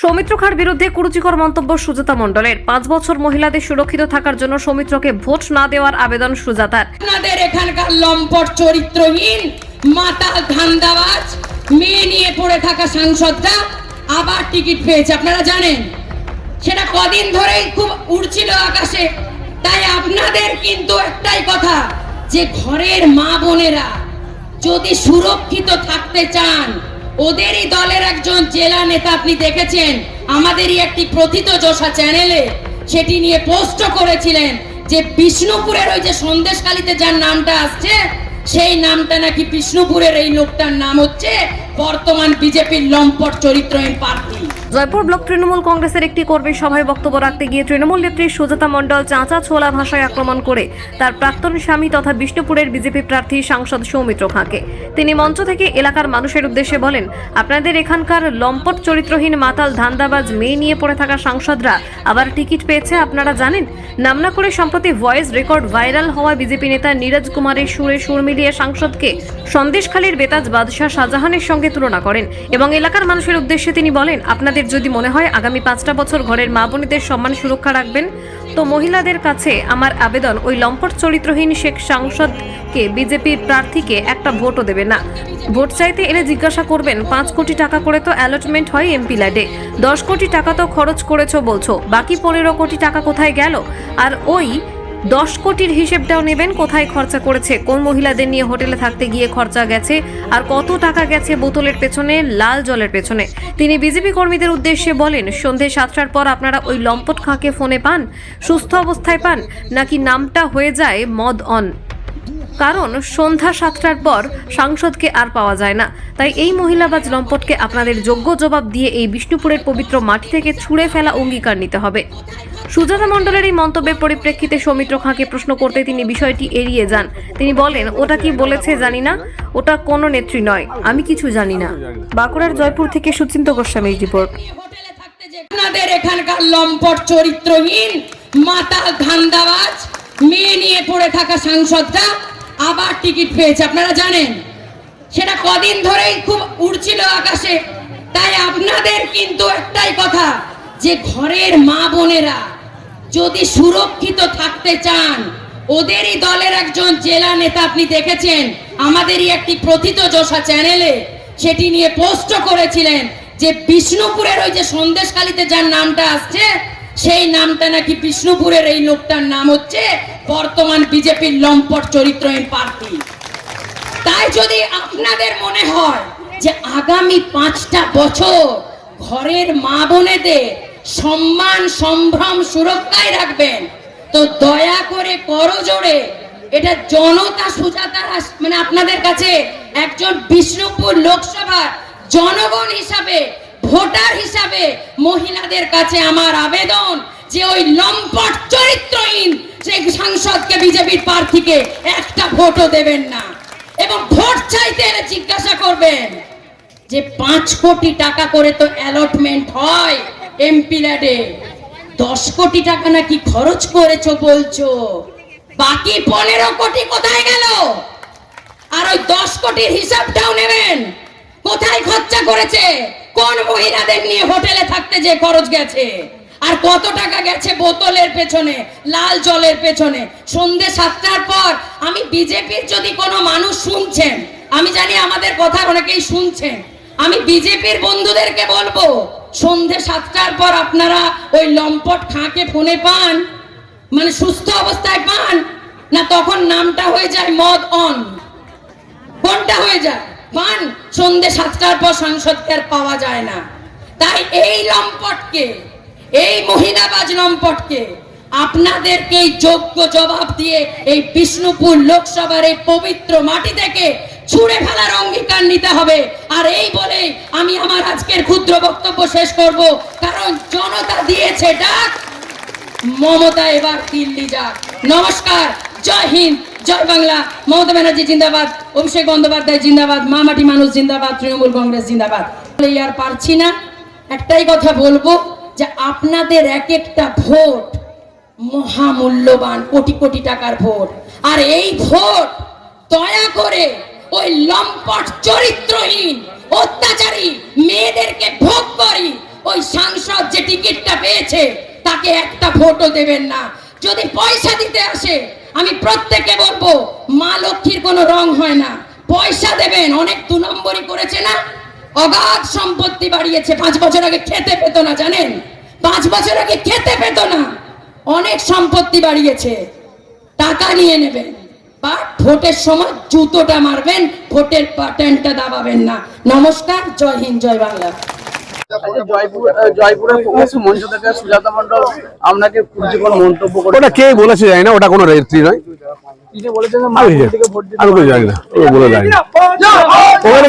সৌমিত্র খার বিরুদ্ধে কুরুচিকর মন্তব্য সুজাতা মণ্ডলের। পাঁচ বছর মহিলাদের সুরক্ষিত থাকার জন্য সৌমিত্রকে ভোট না দেওয়ার আবেদন সুজাতার। আপনাদের এখানকার লম্পট চরিত্রহীন, মাতাল ধান্দাবাজ, মেয়ে নিয়ে পড়ে থাকা সাংসদরা আবার টিকিট পেয়েছে, আপনারা জানেন? সেটা কদিন ধরেই খুব উড়ছিল আকাশে। তাই আপনাদের কিন্তু একটাই কথা, যে ঘরের মা বোনেরা যদি সুরক্ষিত থাকতে চান ওদেরই দলের একজন জেলা নেতা আপনি দেখেছেন? আমাদেরই একটি প্রথিত যশা চ্যানেলে সেটি নিয়ে পোস্ট করেছিলেন যে বিষ্ণুপুরের ওই যে সন্দেশকালীতে যার নামটা আসছে, সেই নামটা নাকি বিষ্ণুপুরের এই লোকটার নাম হচ্ছে বর্তমান বিজেপির লম্পট চরিত্রহীন প্রার্থী জয়পুর ব্লক তৃণমূল কংগ্রেসের একটি কর্মী সভায় বক্তব্য রাখতে গিয়ে তৃণমূল নেত্রী সুজাতা মণ্ডল চাঁচা ছোলা ভাষায় আক্রমণ করে তার প্রাক্তন স্বামী তথা বিষ্ণুপুরের বিজেপি প্রার্থী সাংসদ সৌমিত্র খাঁকে। তিনি মঞ্চ থেকে এলাকার মানুষের উদ্দেশ্যে বলেন, আপনাদের এখানকার লম্পট চরিত্রহীন মাতাল ধান্দাবাজ মেয়ে নিয়ে পড়ে থাকা সাংসদরা আবার টিকিট পেয়েছে আপনারা জানেন? নাম না করে সম্প্রতি ভয়েস রেকর্ড ভাইরাল হওয়া বিজেপি নেতা নীরজ কুমারের সুরে সুর মিলিয়ে সাংসদকে সন্দেশখালীর বেতাজ বাদশাহ শাহজাহানের সঙ্গে তুলনা করেন এবং এলাকার মানুষের উদ্দেশ্যে তিনি বলেন, আপনাদের যদি মনে হয় আগামী পাঁচটা বছর ঘরের মা বোনেদের সম্মান সুরক্ষা রাখবেন, তো মহিলাদের কাছে আমার আবেদন ওই লম্পট চরিত্রহীন শেখ সাংসদকে বিজেপির প্রার্থীকে একটা ভোটও দেবে না। ভোট চাইতে এলে জিজ্ঞাসা করবেন, পাঁচ কোটি টাকা করে তো অ্যালটমেন্ট হয় এমপি ল্যাডে, দশ কোটি টাকা তো খরচ করেছ বলছো, বাকি পনেরো কোটি টাকা কোথায় গেল? আর ওই দশ কোটির হিসেবটাও নেবেন, কোথায় খরচা করেছে, কোন মহিলাদের নিয়ে হোটেলে থাকতে গিয়ে খরচা গেছে, আর কত টাকা গেছে বোতলের পেছনে, লাল জলের পেছনে। তিনি বিজেপি কর্মীদের উদ্দেশ্যে বলেন, সন্ধে সাতটার পর আপনারা ওই লম্পট খাঁকে ফোনে পান, সুস্থ অবস্থায় পান, নাকি নামটা হয়ে যায় মদ অন? কারণ সন্ধ্যা সাতটার পর সাংসদকে আর পাওয়া যায় না। তাই এই মহিলাবাজ লম্পটকে আপনাদের যোগ্য জবাব দিয়ে এই বিষ্ণুপুরের পবিত্র মাটি থেকে ছুঁড়ে ফেলা অঙ্গীকার নিতে হবে। সুজাতা মণ্ডলের এই মন্তব্যের পরিপ্রেক্ষিতে সৌমিত্র খাঁকে প্রশ্ন করতে তিনি বিষয়টি এড়িয়ে যান। তিনি বলেন, ওটা কি বলেছে জানি না। ওটা কোনো নেত্রী নয়। আমি কিছু জানি না। বাঁকুড়ার জয়পুর থেকে সুচিন্ত গোস্বামীর রিপোর্ট। আপনাদের এখানকার লম্পট চরিত্রহীন, মাতাল ধান্দাবাজ, মেয়ে নিয়ে পড়ে থাকা সাংসদরা আবার টিকিট পেয়েছে, আপনারা জানেন। সেটা কদিন ধরেই খুব উড়ছিল আকাশে। তাই আপনাদের কিন্তু একটাই কথা, যে ঘরের মা বোনেরা যদি সুরক্ষিত থাকতে চান, ওদেরই দলের একজন জেলা নেতা আপনি দেখেছেন, আমাদেরই একটি প্রথিত যশা চ্যানেলে সেটি নিয়ে পোস্ট করেছিলেন, যে বিষ্ণুপুরের ওই যে সন্দেশকালীতে যার নামটা আসছে সেই নামটা নাকি বিষ্ণুপুরের এই লোকটার নাম হচ্ছে বর্তমান বিজেপির লম্পট চরিত্রহীন প্রার্থী তাই যদি আপনাদের মনে হয় যে আগামী পাঁচটা বছর ঘরের মা বোনেদের সম্মান, সম্ভ্রম সুরক্ষায় রাখবেন, তো দয়া করে করজোড়ে এটা জনতা সুজাতার মানে আপনাদের কাছে একজন বিষ্ণুপুর লোকসভার জনগণ হিসাবে ভোটার হিসাবে মহিলাদের কাছে আমার আবেদন যে ওই লম্পট চরিত্রহীন সেই সাংসদকে বিজেপির প্রার্থীকে একটা ভোটও দেবেন না। এবং ভোট চাইতে এলে জিজ্ঞাসা করবেন যে পাঁচ কোটি টাকা করে তো অ্যালটমেন্ট হয় এমপি ল্যাডে। দশ কোটি টাকা নাকি খরচ করেছ বলছো? বাকি পনেরো কোটি কোথায় গেল? আর ওই দশ কোটির হিসাবটাও নেবেন। কোথায় খরচা করেছে? কোন মহিলাদের নিয়ে হোটেলে থাকতে যে খরচ গেছে? আর কত টাকা গেছে বোতলের পেছনে, লাল জলের পেছনে? সন্ধে সাতটার পর আমি বিজেপির যদি কোনো মানুষ শুনছেন, আমি জানি আমাদের কথা অনেকেই শুনছেন, আমি বিজেপির বন্ধুদেরকে বলব, সন্ধে সাতটার পর আপনারা ওই লম্পট খাঁকে ফোনে পান মানে সুস্থ অবস্থায় পান, না তখন নামটা হয়ে যায় মদ অন? কোনটা হয়ে যায়? পান, সন্ধে সাতটার পর সাংসদকে আর পাওয়া যায় না। তাই এই লম্পটকে, এই মহিলাবাজ লম্পটকে আপনাদেরকে যোগ্য জবাব দিয়ে এই বিষ্ণুপুর লোকসভার এই পবিত্র মাটি থেকে ছুঁড়ে ফেলার অঙ্গীকার নিতে হবে। আর এই বলেই আমি আমার আজকের ক্ষুদ্র বক্তব্য শেষ করব। কারণ জনতা দিয়েছে ডাক, মমতা এবার দিল্লি যাক। নমস্কার, জয় হিন্দ। জয় বাংলা, মমতা ব্যানার্জি জিন্দাবাদ, অভিষেক বন্দ্যোপাধ্যায় জিন্দাবাদ মামাটি মানুষ জিন্দাবাদ, তৃণমূল কংগ্রেস জিন্দাবাদ। আর পারছি না। একটাই কথা বলব যে আপনাদের এক একটা ভোট মহামূল্যবান, কোটি কোটি টাকার ভোট। আর এই ভোট দয়া করে ওই লম্পট চরিত্রহীন, অত্যাচারী মেয়েদেরকে ভোগ করি। ওই সাংসদ যে টিকিটটা পেয়েছে, তাকে একটা ভোটও দেবেন না। যদি পয়সা দিতে আসে আমি প্রত্যেককে বলব, মা লক্ষ্মীর কোনো রং হয় না। পয়সা দেবেন, অনেক দু নম্বরই করেছে না? অগাধ সম্পত্তি বাড়িয়েছে, পাঁচ বছর আগে খেতে পেত না, জানেন? পাঁচ বছর আগে খেতে পেত না। অনেক সম্পত্তি বাড়িয়েছে। টাকা নিয়ে নেবেন বা ভোটের সময় জুতোটা মারবেন, ভোটের বাটনটা দাবাবেন না। নমস্কার, জয় হিন্দ, জয় বাংলা। আপনাকে যে কোনো মন্তব্য করে ওটা কে বলেছে জানি না ওটা কোনো রেজিস্ট্রি নয়। তিনি বলেছেন আমি জানি- না বলে জানি না। ওখানে